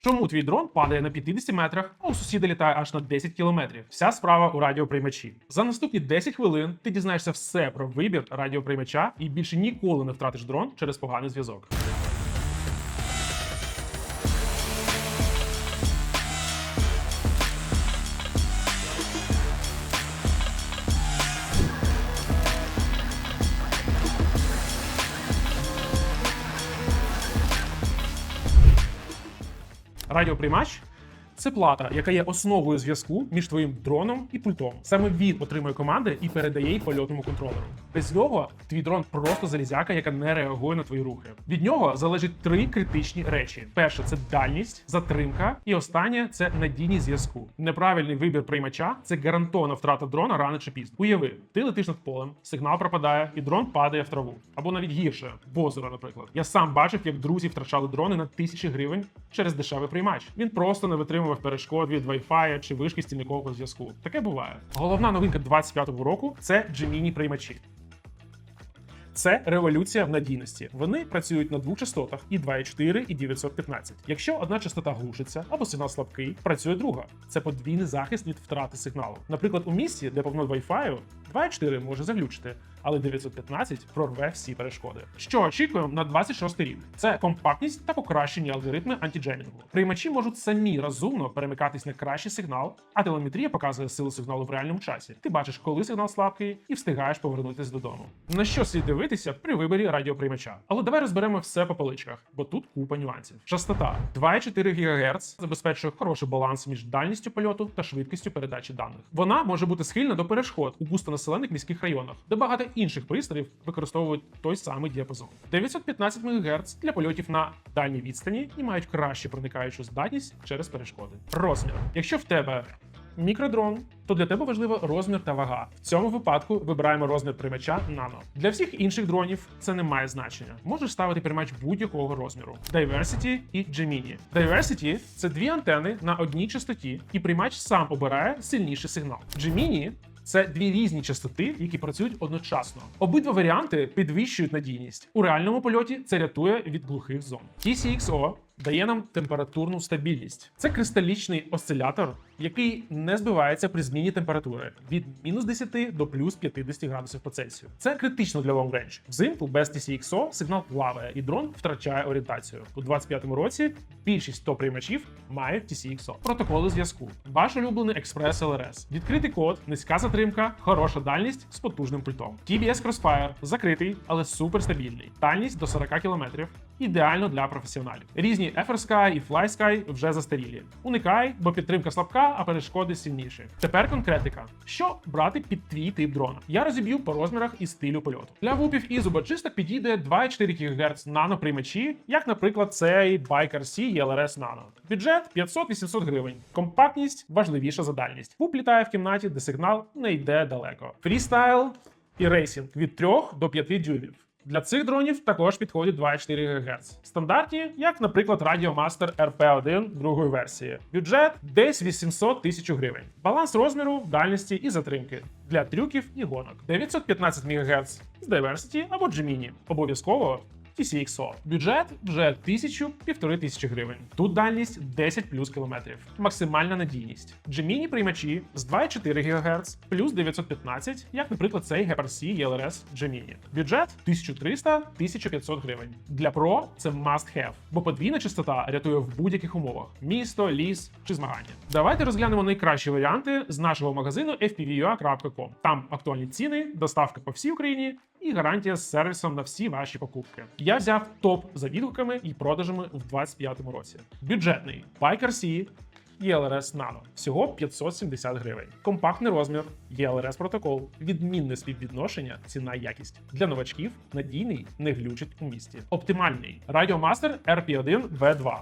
Чому твій дрон падає на 50 метрах, а у сусіда літає аж на 10 кілометрів? Вся справа у радіоприймачі. За наступні 10 хвилин ти дізнаєшся все про вибір радіоприймача і більше ніколи не втратиш дрон через поганий зв'язок. Радіоприймач це плата, яка є основою зв'язку між твоїм дроном і пультом. Саме він отримує команди і передає їх польотному контролеру. Без нього твій дрон просто залізяка, яка не реагує на твої рухи. Від нього залежить три критичні речі: перше це дальність, затримка, і останнє це надійність зв'язку. Неправильний вибір приймача це гарантована втрата дрона рано чи пізно. Уяви, ти летиш над полем, сигнал пропадає, і дрон падає в траву. Або навіть гірше, в озеро, наприклад. Я сам бачив, як друзі втрачали дрони на тисячі гривень через дешевий приймач. Він просто не витримував перешкод від Wi-Fi чи вишки стільникового зв'язку. Таке буває. Головна новинка 25-го року це Gemini приймачі. Це революція в надійності. Вони працюють на двох частотах і 2,4, і 915. Якщо одна частота глушиться або сигнал слабкий, працює друга. Це подвійний захист від втрати сигналу. Наприклад, у місті, де повно Wi-Fi, 2,4 може заглючити, але 915 прорве всі перешкоди. Що очікуємо на 26 рік? Це компактність та покращені алгоритми антиджемінгу. Приймачі можуть самі розумно перемикатись на кращий сигнал, а телеметрія показує силу сигналу в реальному часі. Ти бачиш, коли сигнал слабкий, і встигаєш повернутися додому. На що слід дивитися при виборі радіоприймача? Але давай розберемо все по поличках, бо тут купа нюансів. Частота 2,4 ГГц забезпечує хороший баланс між дальністю польоту та швидкістю передачі даних. Вона може бути схильна до перешкод у густонаселених міських районах, де багато інших пристроїв використовують той самий діапазон. 915 МГц для польотів на дальній відстані і мають кращу проникаючу здатність через перешкоди. Розмір. Якщо в тебе мікродрон, то для тебе важливо розмір та вага. В цьому випадку вибираємо розмір приймача нано. Для всіх інших дронів це не має значення. Можеш ставити приймач будь-якого розміру: Diversity і Gemini. Diversity – це дві антени на одній частоті, і приймач сам обирає сильніший сигнал. Gemini – це дві різні частоти, які працюють одночасно. Обидва варіанти підвищують надійність. У реальному польоті це рятує від глухих зон. TCXO дає нам температурну стабільність. Це кристалічний осцилятор, який не збивається при зміні температури від мінус 10 до плюс 50 градусів по Цельсію. Це критично для range. Взимку без TCXO сигнал плаває і дрон втрачає орієнтацію. У 25-му році більшість топ приймачів мають TCXO. Протоколи зв'язку. Ваш улюблений Express LRS. Відкритий код, низька затримка, хороша дальність з потужним пультом. TBS Crossfire закритий, але суперстабільний. Дальність до 40 км. Ідеально для професіоналів. Різні FrSky і FlySky вже застарілі. Уникай, бо підтримка слабка, а перешкоди сильніші. Тепер конкретика. Що брати під твій тип дрона? Я розіб'ю по розмірах і стилю польоту. Для вупів і зубочисток підійде 2,4 ГГц наноприймачі, як, наприклад, цей Biker C ELRS Nano. Бюджет 500-800 гривень. Компактність важливіша за дальність. Вуп літає в кімнаті, де сигнал не йде далеко. Фрістайл і рейсінг від 3 до 5 дюймів. Для цих дронів також підходять 2,4 ГГц. Стандартні, як, наприклад, Radiomaster RP1 другої версії. Бюджет десь 800 тисяч гривень. Баланс розміру, дальності і затримки для трюків і гонок. 915 МГц з Diversity або Gemini. Обов'язково TCXO. Бюджет вже тисячу півтори тисячі гривень. Тут дальність 10 плюс кілометрів. Максимальна надійність. Gemini приймачі з 2,4 ГГц плюс 915, як, наприклад, цей Hyper-C ELRS Gemini. Бюджет 1300-1500 гривень. Для Pro це must have, бо подвійна частота рятує в будь-яких умовах: місто, ліс чи змагання. Давайте розглянемо найкращі варіанти з нашого магазину fpvua.com. Там актуальні ціни, доставка по всій Україні і гарантія з сервісом на всі ваші покупки. Я взяв топ за відгуками і продажами в 2025 році. Бюджетний Biker C ELRS Nano. Всього 570 гривень. Компактний розмір, ELRS протокол, відмінне співвідношення, ціна якість. Для новачків надійний, не глючить у місті. Оптимальний Radiomaster RP1 V2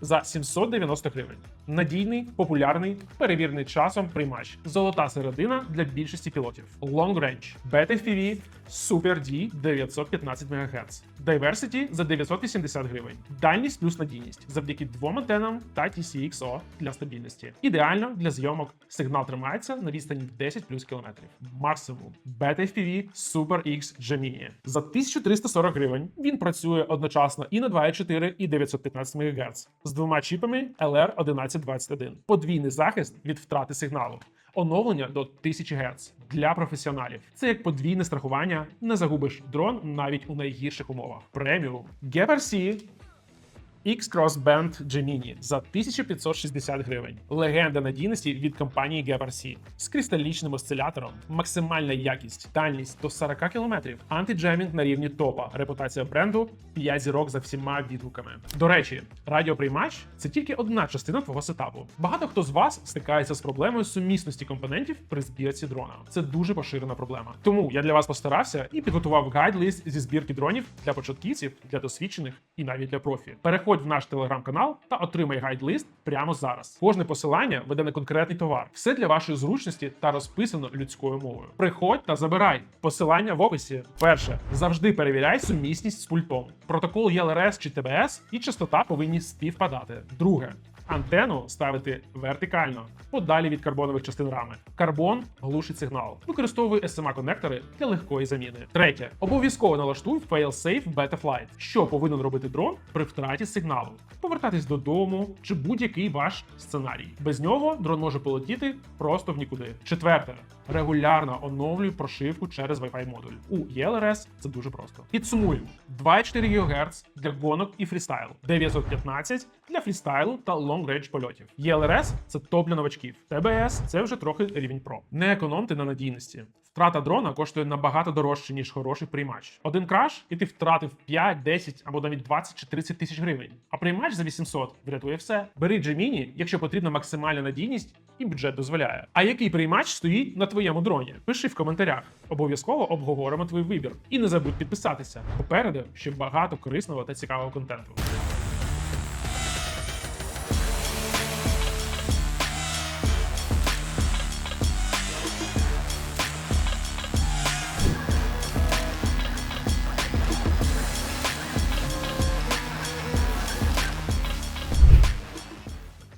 за 790 гривень. Надійний, популярний, перевірений часом приймач. Золота середина для більшості пілотів. Long Range. BetFPV Super D 915 МГц. Diversity за 980 гривень. Дальність плюс надійність завдяки двом антенам та TCXO для стабільності. Ідеально для зйомок сигнал тримається на відстані 10 плюс кілометрів. Максимум. BetFPV Super X Gemini. За 1340 гривень він працює одночасно і на 2,4 і 915 МГц з двома чіпами LR1121. Подвійний захист від втрати сигналу. Оновлення до 1000 Гц для професіоналів. Це як подвійне страхування, не загубиш дрон навіть у найгірших умовах. Преміум GPRC X-Cross Band Gemini за 1560 гривень. Легенда надійності від компанії GPRC з кристалічним осцилятором, максимальна якість, дальність до 40 км, антиджемінг на рівні топа, репутація бренду 5 зірок за всіма відгуками. До речі, радіоприймач це тільки одна частина твого сетапу. Багато хто з вас стикається з проблемою сумісності компонентів при збірці дрона. Це дуже поширена проблема. Тому я для вас постарався і підготував гайд-лист зі збірки дронів для початківців, для досвідчених і навіть для профі. Переходь в наш телеграм-канал та отримай гайд-лист прямо зараз. Кожне посилання веде на конкретний товар. Все для вашої зручності та розписано людською мовою. Приходь та забирай. Посилання в описі. Перше, завжди перевіряй сумісність з пультом. Протокол ЄЛРС чи ТБС і частота повинні співпадати. Друге. Антенну ставити вертикально, подалі від карбонових частин рами. Карбон глушить сигнал. Використовуй SMA конектори для легкої заміни. Третє. Обов'язково налаштуй Failsafe Beta Flight. Що повинен робити дрон при втраті сигналу? Повертатись додому чи будь-який ваш сценарій. Без нього дрон може полетіти просто в нікуди. Четверте. Регулярно оновлюй прошивку через Wi-Fi модуль. У ELRS це дуже просто. Підсумую: 2,4 ГГц для гонок і фрістайлу, 915 для фрістайлу та лонг-рейдж польотів. ELRS – це топ для новачків. ТБС це вже трохи рівень про. Не економте на надійності. Втрата дрона коштує набагато дорожче, ніж хороший приймач. Один краш, і ти втратив 5, 10 або навіть 20 чи 30 тисяч гривень. А приймач за 800 врятує все. Бери Gemini, якщо потрібна максимальна надійність і бюджет дозволяє. А який приймач стоїть на твоєму дроні? Пиши в коментарях. Обов'язково обговоримо твій вибір. І не забудь підписатися. Попереду ще багато корисного та цікавого контенту.